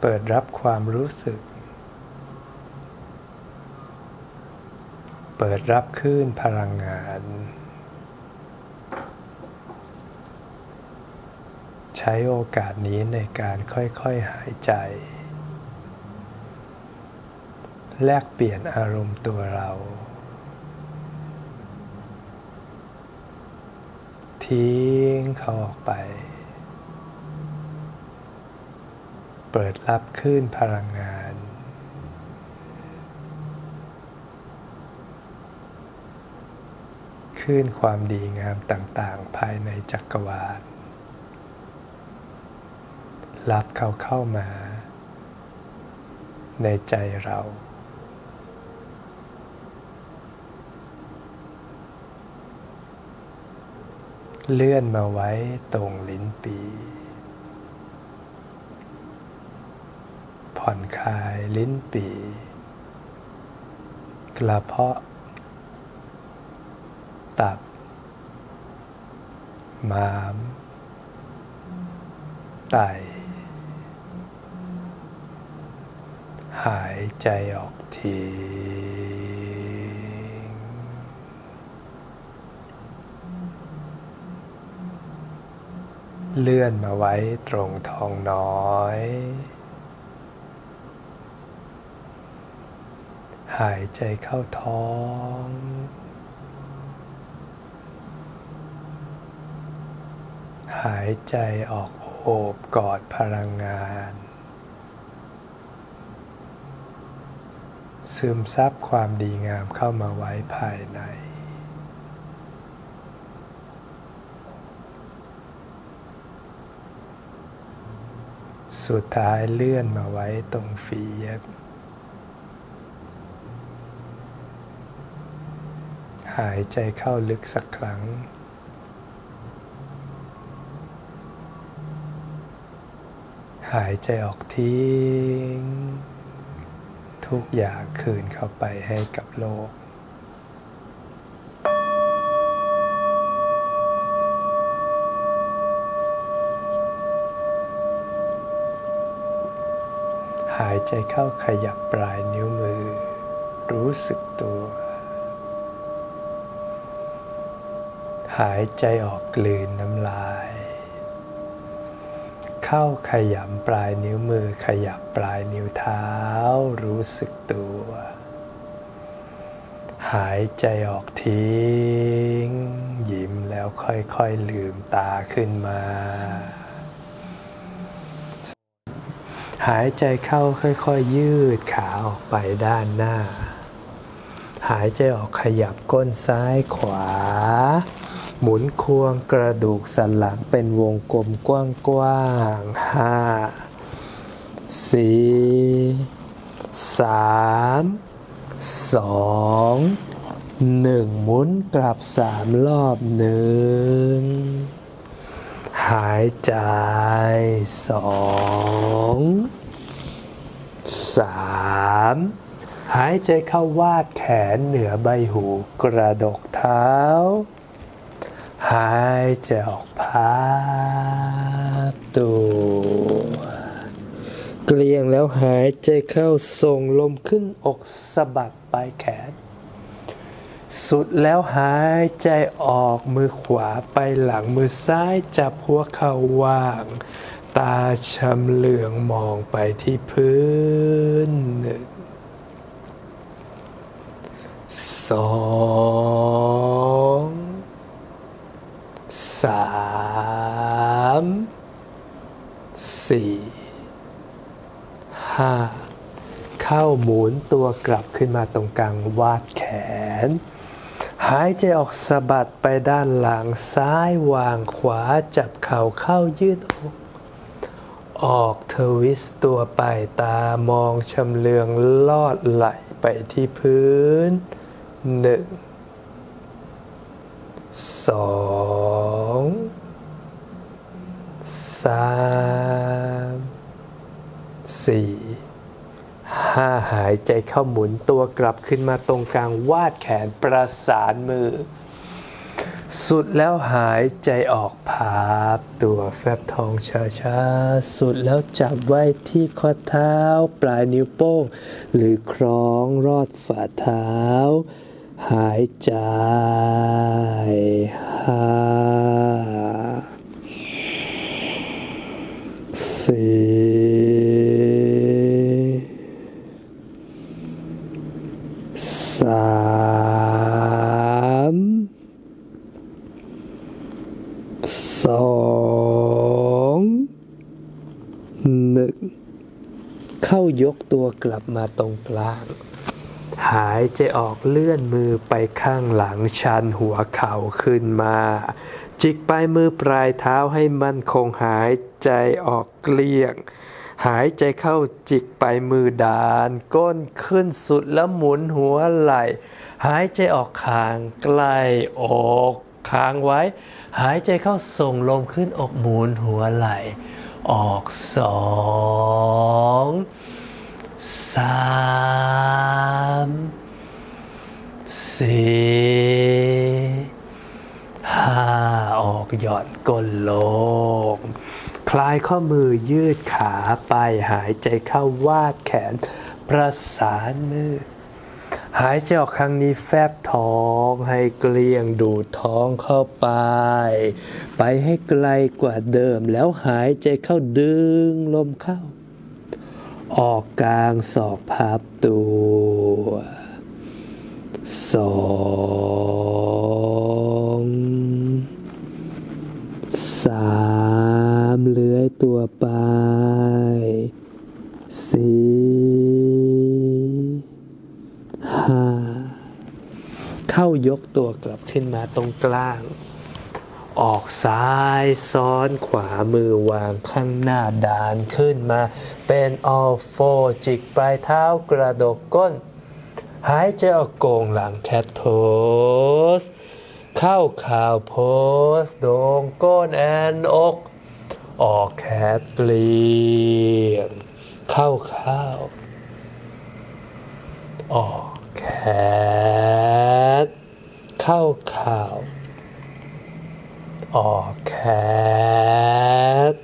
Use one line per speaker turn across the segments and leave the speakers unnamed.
เปิดรับความรู้สึก เปิดรับคลื่นพลังงาน ใช้โอกาสนี้ในการค่อยๆหายใจ แลกเปลี่ยนอารมณ์ตัวเรา ทิ้งเขาออกไป เปิดรับคลื่นพลังงาน คลื่นความดีงามต่างๆ ภายในจักรวาล รับเขาเข้ามา ในใจเรา เลื่อนมาไว้ตรงลิ้นปี ผ่อนคลายลิ้นปีกระเพาะ ตับ ม้าม ไต หายใจออกทีเลื่อนมาไว้ตรงทองน้อย หายใจเข้าท้อง หายใจออกโอบกอดพลังงาน ซึมซับความดีงามเข้ามาไว้ภายใน สุดท้ายเลื่อนมาไว้ตรงฝีเย็บ หายใจเข้าลึกสักครั้ง หายใจออกทิ้ง ทุกอย่างคืนเข้าไปให้กับโลกหายใจเข้าขยับปลายนิ้วมือ รู้สึกตัว หายใจออกกลืนน้ำลาย เข้าขยำปลายนิ้วมือขยับปลายนิ้วเท้า รู้สึกตัว หายใจออกทิ้ง ยิ้มแล้วค่อยๆลืมตาขึ้นมา หายใจเข้าค่อยๆยืดขาออกไปด้านหน้าหายใจออกขยับก้นซ้ายขวา หมุนควงกระดูกสันหลังเป็นวงกลมกว้างๆห้าสี่สามสองหนึ่งหมุนกลับสามรอบหนึ่งหายใจสองสามหายใจเข้าวาดแขนเหนือใบหูกระดกเท้า หายใจออกพับตัวเกลียงแล้วหายใจเข้าส่งลมขึ้นอกสะบัดปลายแขน สุดแล้วหายใจออกมือขวาไปหลังมือซ้ายจับหัวเข่าว่าง ตาชำเหลืองมองไปที่พื้นหนึ่งสอง สามสี่ห้าเข้าหมุนตัวกลับขึ้นมาตรงกลางวาดแขน หายใจออกสะบัดไปด้านหลังซ้ายวางขวาจับเข่าเข้ายืดอกออกทวิสต์ตัวไปตามองชำเลืองลอดไหลไปที่พื้นหนึ่ง สองสามสี่ห้าหายใจเข้าหมุนตัวกลับขึ้นมาตรงกลางวาดแขนประสานมือ สุดแล้วหายใจออกพาบตัวแฟบทองช้าๆ สุดแล้วจับไว้ที่ข้อเท้า ปลายนิ้วโป้ง หรือคล้องรอดฝ่าเท้า หายใจห้าสี่สามสองหนึ่งเข้ายกตัวกลับมาตรงกลาง หายใจออกเลื่อนมือไปข้างหลังชันหัวเข่าขึ้นมา จิกปลายมือปลายเท้าให้มั่นคงหายใจออกเกลี้ยง หายใจเข้าจิกปลายมือดาน ก้นขึ้นสุดแล้วหมุนหัวไหล่ หายใจออกคางใกล้อกค้างไว้ หายใจเข้าส่งลมขึ้นอกหมุนหัวไหล่ ออกสอง สามสี่ห้าออกหย่อนก้นลง คลายข้อมือยืดขาไปหายใจเข้าวาดแขน ประสานมือ หายใจออกครั้งนี้แฟบท้องให้เกลี้ยงดูดท้องเข้าไป ไปให้ไกลกว่าเดิมแล้วหายใจเข้าดึงลมเข้า ออกกลางศอกพับตัวสองสามเลื้อยตัวไปสี่ห้าเข้ายกตัวกลับขึ้นมาตรงกลาง ออกซ้ายซ้อนขวามือวางข้างหน้าดานขึ้นมา เป็นออลโฟจิกปลายเท้ากระดกก้น หายใจออกโกงหลังแคทโพสเข้าข่าวโพสโดงก้นแอนอก ออกแคทเปลี่ยนเข้าข้าวออกแคทเข้าข่าว ออกแคท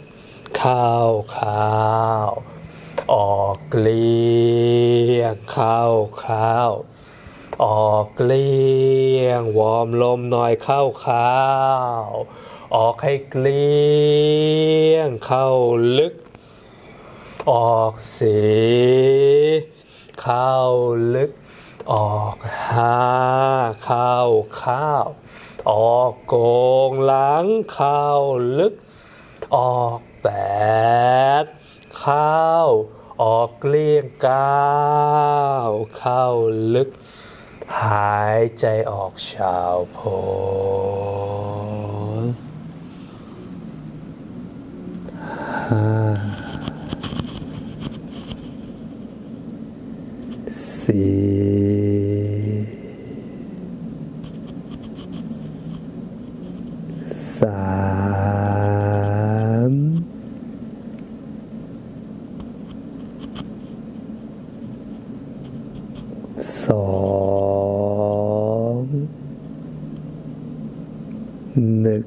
เข้าข้าวออกเกลี้ยงเข้าข้าวออกเกลี้ยงวอร์มลมหน่อยเข้าข้าวออกให้เกลี้ยงเข้าลึก ออกสีเข้าลึก ออกห้าเข้าข้าว ออกโกงหลังเข้าลึก ออกแปดเข้าออกเกลี้ยงก้าวเข้าลึก หายใจออกชาวโพสห้าสี่ สามสองหนึ่ง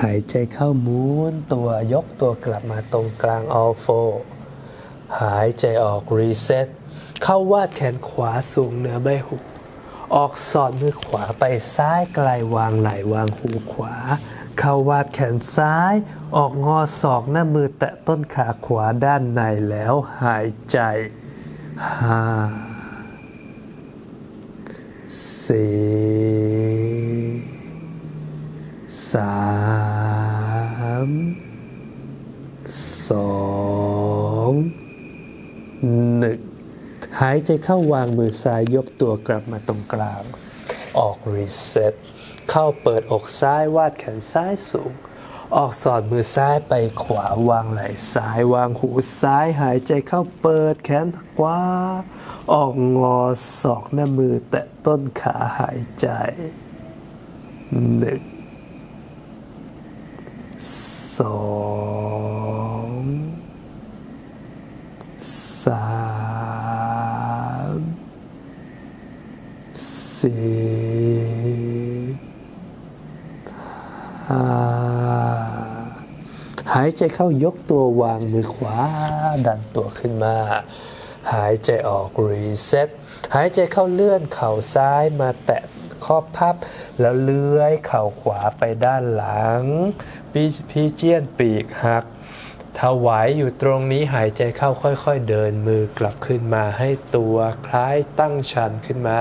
หายใจเข้าม้วนตัวยกตัวกลับมาตรงกลางออลโฟหายใจออกรีเซ็ตเข้าวาดแขนขวาสูงเหนือใบหู ออกสอดมือขวาไปซ้ายไกลวางไหลวางหูขวา เข้าวาดแขนซ้าย ออกงอศอกหน้ามือแตะต้นขาขวาด้านในแล้วหายใจห้าสี่สามสองหนึ่ง หายใจเข้าวางมือซ้ายยกตัวกลับมาตรงกลาง ออกรีเซ็ตเข้าเปิดอกซ้ายวาดแขนซ้ายสูง ออกสอดมือซ้ายไปขวาวางไหล่ซ้ายวางหูซ้ายหายใจเข้าเปิดแขนขวาออกงอศอกหน้ามือแตะต้นขาหายใจหนึ่งสอง สีหายใจเข้ายกตัววางมือขวา ดันตัวขึ้นมา หายใจออกรีเซ็ตหายใจเข้าเลื่อนเข่าซ้ายมาแตะข้อพับ แล้วเลื้อยเข่าขวาไปด้านหลังปีพีเจียนปีกหักถวายอยู่ตรงนี้หายใจเข้าค่อยๆ เดินมือกลับขึ้นมาให้ตัวคล้ายตั้งชันขึ้นมา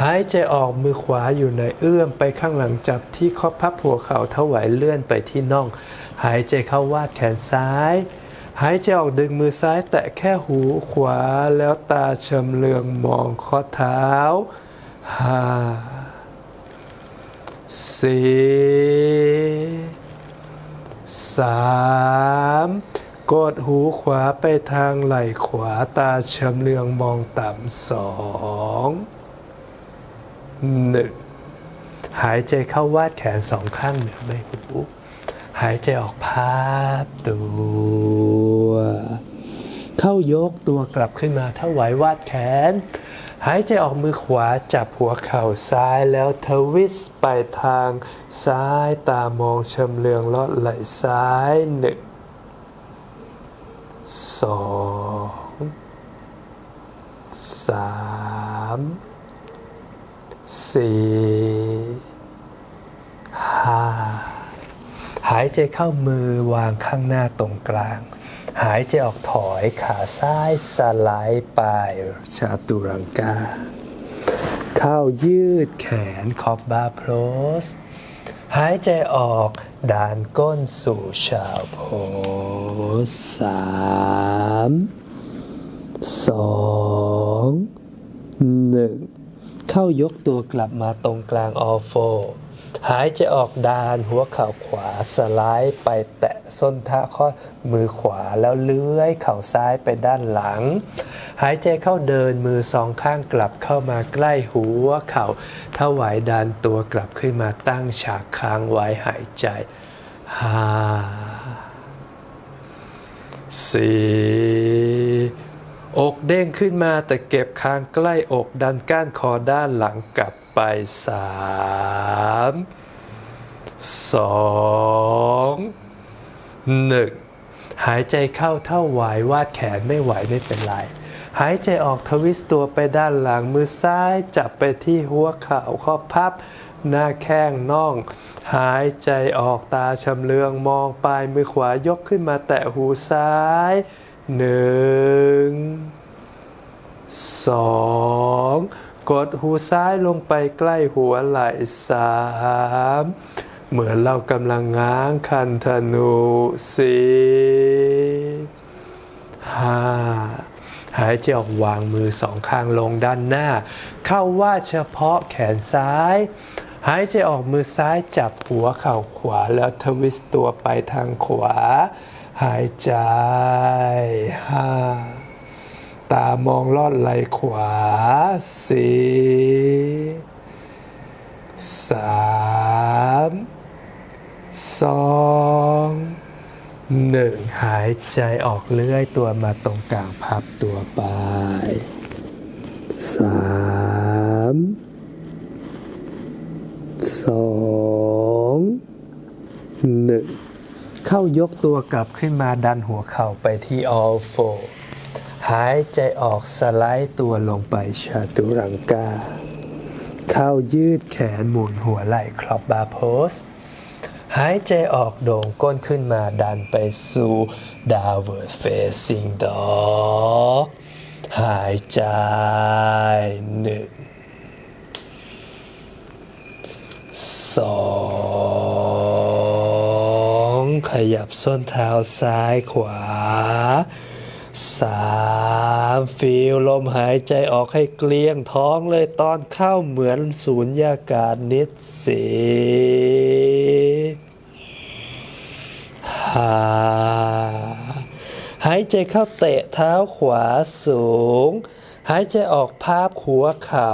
หายใจออกมือขวาอยู่ในเอื้อมไปข้างหลังจับที่ข้อพับหัวเข่าถวายเลื่อนไปที่น่อง หายใจเข้าวาดแขนซ้าย หายใจออกดึงมือซ้ายแตะแค่หูขวาแล้วตาชำเลืองมองข้อเท้าห้าสี่สามกดหูขวาไปทางไหล่ขวาตาชำเลืองมองต่ำสอง หนึ่งหายใจเข้าวาดแขนสองข้างเหนือใบหูหายใจออกพาดตัว เข้ายกตัวกลับขึ้นมาถ้าไหววาดแขน หายใจออกมือขวาจับหัวเข่าซ้ายแล้วทวิสต์ไปทางซ้ายตามองชำเลืองลอดไหล่ซ้ายหนึ่งสองสาม สี่ห้าหายใจเข้ามือวางข้างหน้าตรงกลาง หายใจออกถอยขาซ้ายสไลด์ไปชาตุรังกา เข้ายืดแขนขอบบาโพสหายใจออกดานก้นสู่ชาวโพสสามสองหนึ่ง เข้ายกตัวกลับมาตรงกลางออโฟหายใจออกดานหัวเข่าขวาสไลด์ไปแตะส้นเท้าข้อมือขวาแล้วเลื้อยเข่าซ้ายไปด้านหลัง หายใจเข้าเดินมือสองข้างกลับเข้ามาใกล้หัวเข่าถ้าไหวดันตัวกลับขึ้นมาตั้งฉากค้างไว้หายใจห้าสี่ อกเด้งขึ้นมาแต่เก็บคางใกล้อกดันก้านคอด้านหลังกลับไปสามสองหนึ่งหายใจเข้าเท่าไหววาดแขนไม่ไหวไม่เป็นไร หายใจออกทวิสต์ตัวไปด้านหลังมือซ้ายจับไปที่หัวเข่าข้อพับ หน้าแข้งน่อง หายใจออกตาชำเลืองมองปลายมือขวายกขึ้นมาแตะหูซ้าย หนึ่งสองกดหูซ้ายลงไปใกล้หัวไหล่สามเหมือนเรากำลังง้างคันธนูสี่ห้าหายใจออกวางมือสองข้างลงด้านหน้า เข้าว่าเฉพาะแขนซ้าย หายใจออกมือซ้ายจับหัวเข่าขวาแล้วทวิสต์ตัวไปทางขวา หายใจห้าตามองลอดไหล่ขวาสี่สามสองหนึ่งหายใจออกเลื่อยตัวมาตรงกลางพับตัวไปสามสองหนึ่ง เข้ายกตัวกลับขึ้นมาดันหัวเข่าไปที่ all four หายใจออกสไลด์ตัวลงไปชาตุรังกา เข้ายืดแขนหมุนหัวไหล่ครอบบาโพสหายใจออกโด่งก้นขึ้นมาดันไปสู่ downward facing dog หายใจหนึ่งสอง ขยับส้นเท้าซ้ายขวาสามฟีลลมหายใจออกให้เกลี้ยงท้องเลยตอนเข้าเหมือนสูญญากาศนิดสีหาหายใจเข้าเตะเท้าขวาสูง หายใจออกภาพหัวเข่า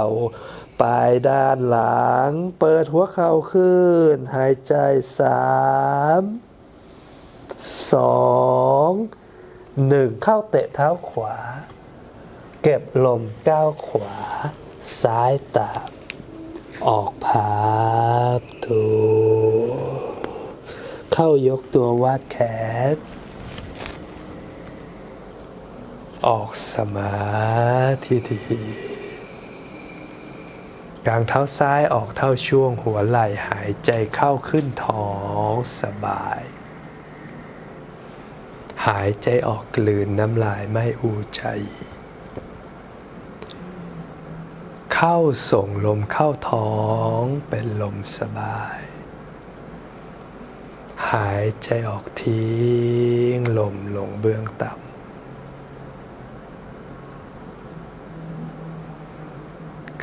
ไปด้านหลัง เปิดหัวเข่าขึ้น หายใจสาม สองหนึ่งเข้าเตะเท้าขวา เก็บลมก้าวขวา ซ้ายตาออกพับตัวเข้ายกตัววาดแขน ออกสมาธิทีกางเท้าซ้ายออกเท่าช่วงหัวไหล่หายใจเข้าขึ้นท้องสบาย หายใจออกกลืนน้ำลายไม่อูใจ เข้าส่งลมเข้าท้องเป็นลมสบาย หายใจออกทิ้งลมลงเบื้องต่ำ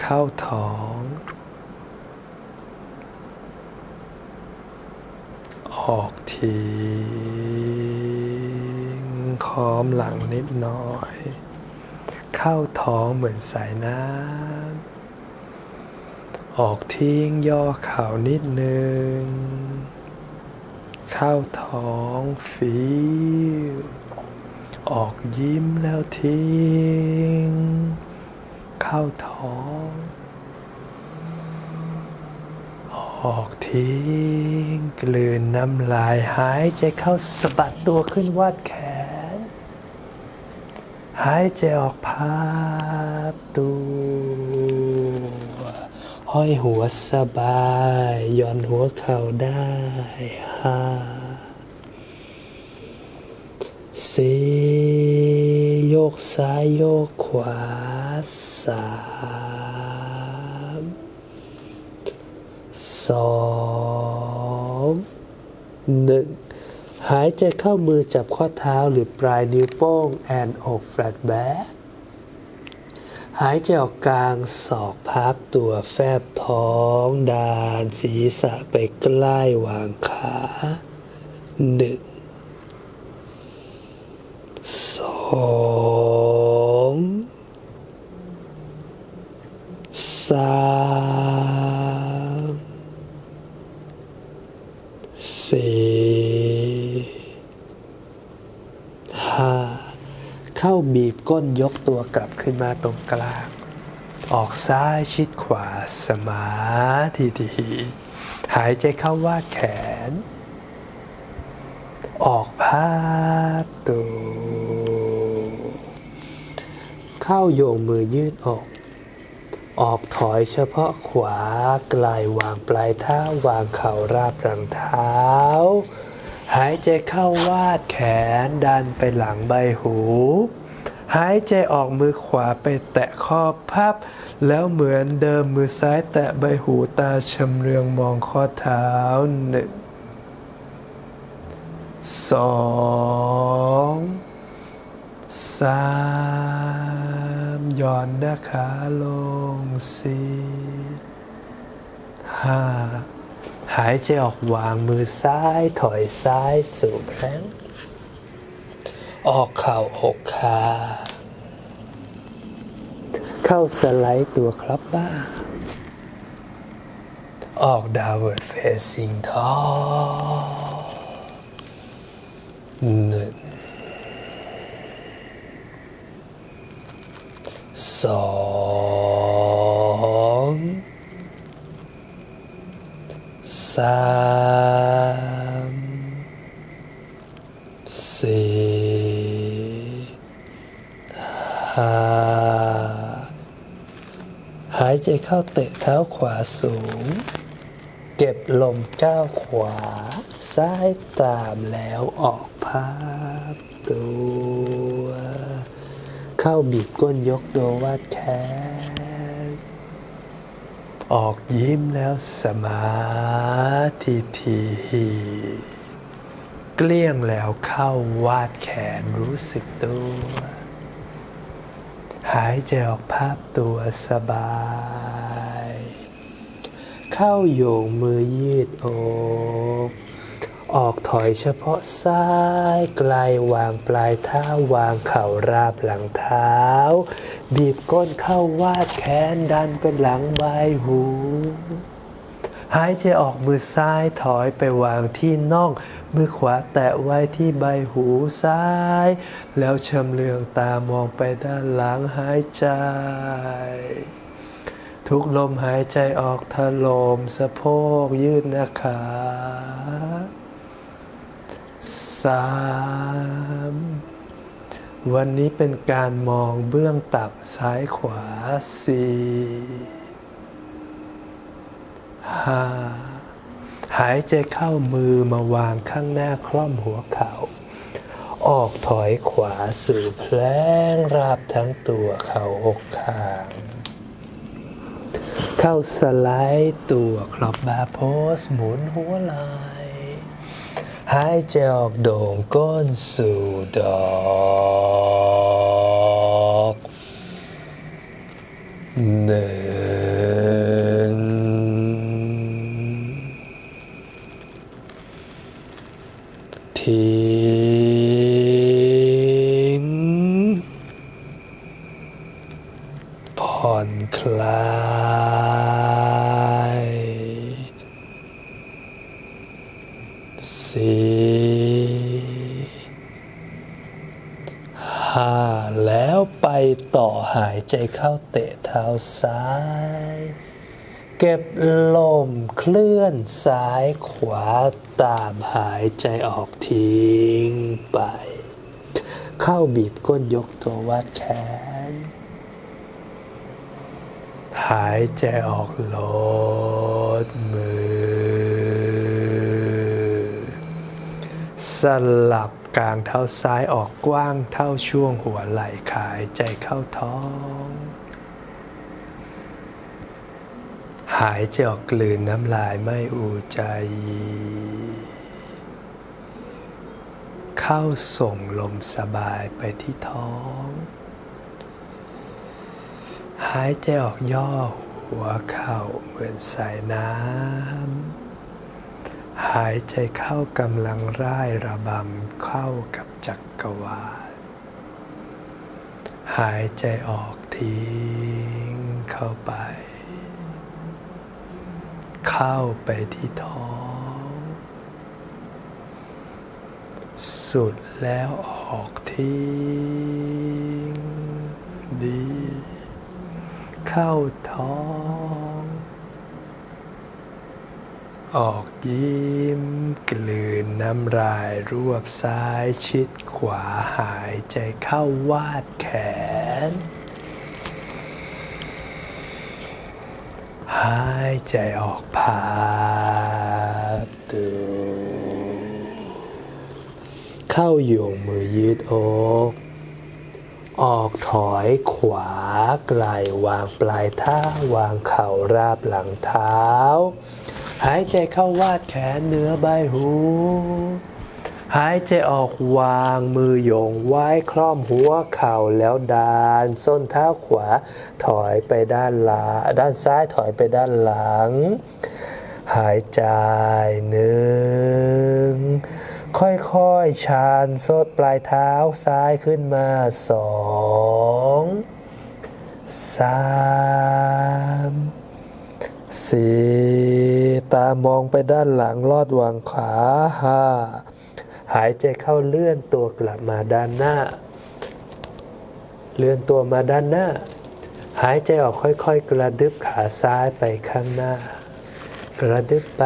เข้าท้อง ออกทิ้ง ค้อมหลังนิดหน่อย เข้าท้องเหมือนสายน้ำออกทิ้งย่อเข่านิดนึง เข้าท้องฟีลออกยิ้มแล้วทิ้ง เข้าท้อง ออกทิ้ง กลืนน้ำลายหายใจเข้าสะบัดตัวขึ้นวาดแขน หายใจออกพับตัวห้อยหัวสบายย่อนหัวเข่าได้ห้าสี่โยกซ้ายโยกขวาสามสองหนึ่ง หายใจเข้ามือจับข้อเท้าหรือปลายนิ้วโป้งแอนอกแฟลตแบ็คหายใจออกกลางศอกพับตัวแฟบท้องดานศีรษะไปใกล้วางขาหนึ่งสองสามสี่ห้า เข้าบีบก้นยกตัวกลับขึ้นมาตรงกลาง ออกซ้ายชิดขวาสมาธิทีหายใจเข้าว่าแขน ออกพาดตัวเข้าโยงมือยืดออก ออกถอยเฉพาะขวาไกลวางปลายเท้าวางเข่าราบหลังเท้า หายใจเข้าวาดแขนดันไปหลังใบหู หายใจออกมือขวาไปแตะข้อพับ แล้วเหมือนเดิมมือซ้ายแตะใบหูตาชำเรืองมองข้อเท้าหนึ่งสองสามย่อนหน้าขาลงสี่ห้า หายใจออกวางมือซ้ายถอยซ้ายสู่แพลงออกเข่าอกขาเข้าสไลด์ตัวครับบ้า ออก downward facing dog หนึ่งสอง สามสี่ห้าหายใจเข้าเตะเท้าขวาสูง เก็บลมก้าวขวา ซ้ายตามแล้วออกพับตัว เข้าบีบก้นยกตัววาดแขน ออกยิ้มแล้วสมาธิทีเกลี้ยงแล้วเข้าวาดแขนรู้สึกตัว หายใจออกภาพตัวสบาย เข้าโยงมือยืดอก ออกถอยเฉพาะซ้ายไกลวางปลายเท้าวางเข่าราบหลังเท้า บีบก้นเข้าวาดแขนดันเป็นหลังใบหู หายใจออกมือซ้ายถอยไปวางที่น่อง มือขวาแตะไว้ที่ใบหูซ้าย แล้วชำเลืองตามองไปด้านหลังหายใจ ทุกลมหายใจออกถลมสะโพกยืดหน้าขาาม วันนี้เป็นการมองเบื้องตับซ้ายขวาสี่ห้าหายใจเข้ามือมาวางข้างหน้าคล่อมหัวเข่า ออกถอยขวาสู่แพลงราบทั้งตัวเข่าอกข้าง เข้าสไลด์ตัวครอบบาร์โพสหมุนหัวไหล่ หายใจออกโด่งก้นสู่ดอกหนึ่งทิ้ง ผ่อนคลายสี่ห้าแล้วไปต่อหายใจเข้าเตะเท้า ซ้าย เก็บลมเคลื่อนซ้ายขวาตามหายใจออกทิ้งไป เข้าบีบก้นยกตัววัดแขน หายใจออกลดมือ สลับกลางเท้าซ้ายออกกว้างเท่าช่วงหัวไหล่ขายใจเข้าท้อง หายใจออกกลืนน้ำลายไม่อูใจ เข้าส่งลมสบายไปที่ท้อง หายใจออกย่อหัวเข่าเหมือนสายน้ำ หายใจเข้ากำลังร่ายระบำเข้ากับจักรวาล หายใจออกทิ้งเข้าไป เข้าไปที่ท้อง สุดแล้วออกทิ้งดี เข้าท้อง ออกยิ้มกลืนน้ำลายรวบซ้ายชิดขวาหายใจเข้าวาดแขน หายใจออกพาตัวเข้าโยงมือยืดอกออกถอยขวาไกลวางปลายเท้าวางเข่าราบหลังเท้า หายใจเข้าวาดแขนเหนือใบหู หายใจออกวางมือโยงไว้คล่อมหัวเข่าแล้วดานส้นเท้าขวาถอยไปด้านหลังด้านซ้ายถอยไปด้านหลัง หายใจหนึ่งค่อยๆ ชานโซดปลายเท้าซ้ายขึ้นมาสองสามสี่ตามองไปด้านหลังลอดวางขาห้า หายใจเข้าเลื่อนตัวกลับมาด้านหน้า เลื่อนตัวมาด้านหน้า หายใจออกค่อยๆ กระดึบขาซ้ายไปข้างหน้า กระดึบไป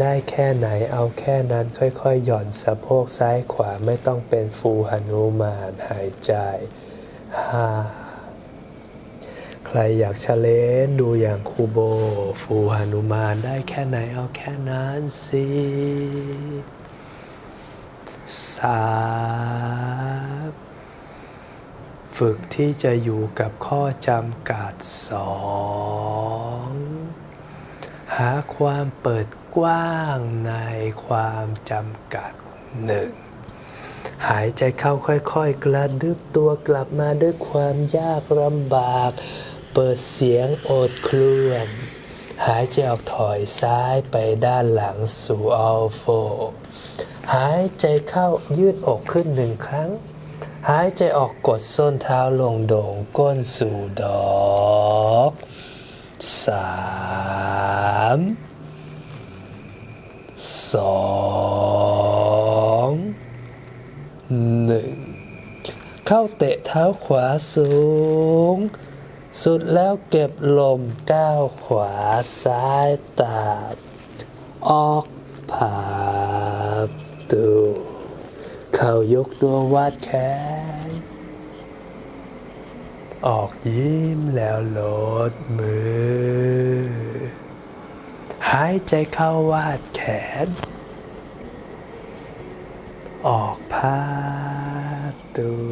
ได้แค่ไหนเอาแค่นั้นค่อยๆ หย่อนสะโพกซ้ายขวาไม่ต้องเป็นฟูหนุมานหายใจห้าใครอยากเชลนดูอย่างคูโบ ฟูหนุมานได้แค่ไหนเอาแค่นั้นสิ สาฝึกที่จะอยู่กับข้อจำกัดสองหาความเปิดกว้างในความจำกัดหนึ่งหายใจเข้าค่อยๆ กระดึบตัวกลับมาด้วยความยากลำบาก เปิดเสียงโอดครวญหายใจออกถอยซ้ายไปด้านหลังสู่อัลโฟ หายใจเข้ายืดอกขึ้นหนึ่งครั้ง หายใจออกกดส้นเท้าลงโด่งก้นสู่ดอกสามสองหนึ่งเข้าเตะเท้าขวาสูง สุดแล้วเก็บลมก้าวขวาซ้ายตาออกผา ตูเขายกตัววาดแขน ออกยิ้มแล้วลดมือ หายใจเข้าวาดแขน ออกพาตัว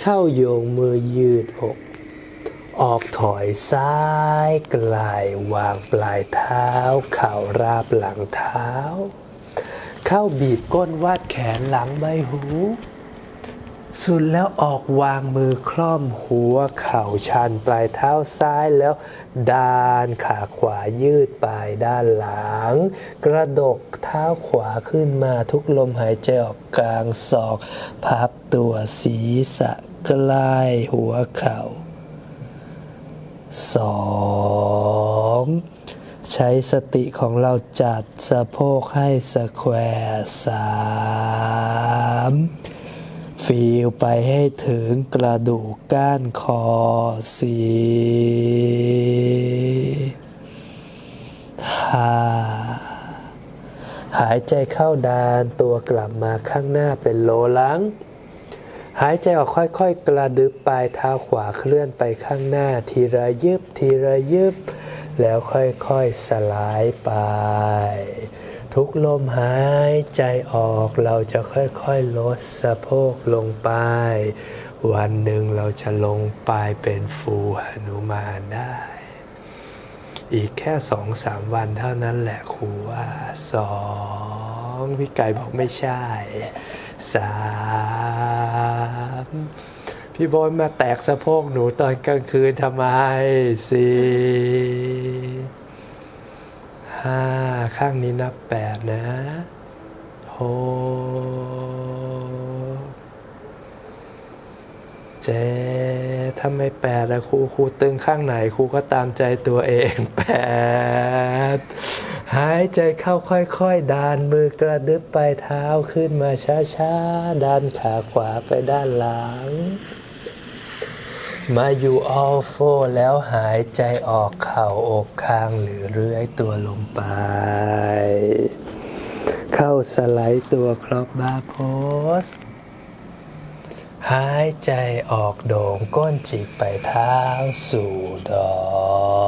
เข้าโยงมือยืดอก ออกถอยซ้ายกลายวางปลายเท้า เข่าราบหลังเท้า เข้าบีบก้นวาดแขนหลังใบหู สุดแล้วออกวางมือคล่อมหัวเข่าชันปลายเท้าซ้ายแล้วดานขาขวายืดไปด้านหลัง กระดกเท้าขวาขึ้นมาทุกลมหายใจออกกลางศอก พับตัวศีรษะใกล้หัวเข่า สองใช้สติของเราจัดสะโพกให้สแควร์สามฟีลไปให้ถึงกระดูกก้านคอสี่ห้าหายใจเข้าดานตัวกลับมาข้างหน้าเป็นโลลัง หายใจออกค่อยๆ กระดึบปลายเท้าขวาเคลื่อนไปข้างหน้า ทีระยึบทีระยึบ แล้วค่อยๆ สลายไป ทุกลมหายใจออกเราจะค่อยๆ ลดสะโพกลงไป วันหนึ่งเราจะลงไปเป็นฟูหนุมานได้ อีกแค่สองสามวันเท่านั้นแหละครูว่าสองพี่ไก่บอกไม่ใช่สาม พี่บอยมาแตกสะโพกหนูตอนกลางคืนทำไมสี่ห้าข้างนี้นับแปดนะหกเจ็ดถ้าไม่แปดอะครูครูตึงข้างไหนครูก็ตามใจตัวเองแปด หายใจเข้าค่อยๆดานมือกระดึบปลายเท้าขึ้นมาช้าๆ ดันขาขวาไปด้านหลัง มาอยู่ออลโฟแล้วหายใจออกเข่าอกข้างหรือเลื้อยตัวลงไป เข้าสไลด์ตัวครอบบาร์โพสหายใจออกโด่งก้นจิกไปเท้าสู่ดอก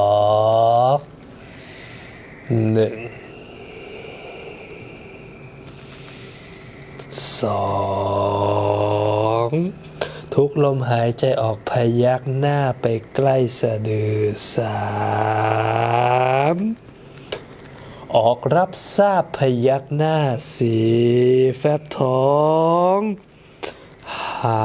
หนึ่งสองทุกลมหายใจออกพยักหน้าไปใกล้สะดือสามออกรับทราบพยักหน้าสีแฟบท้องหา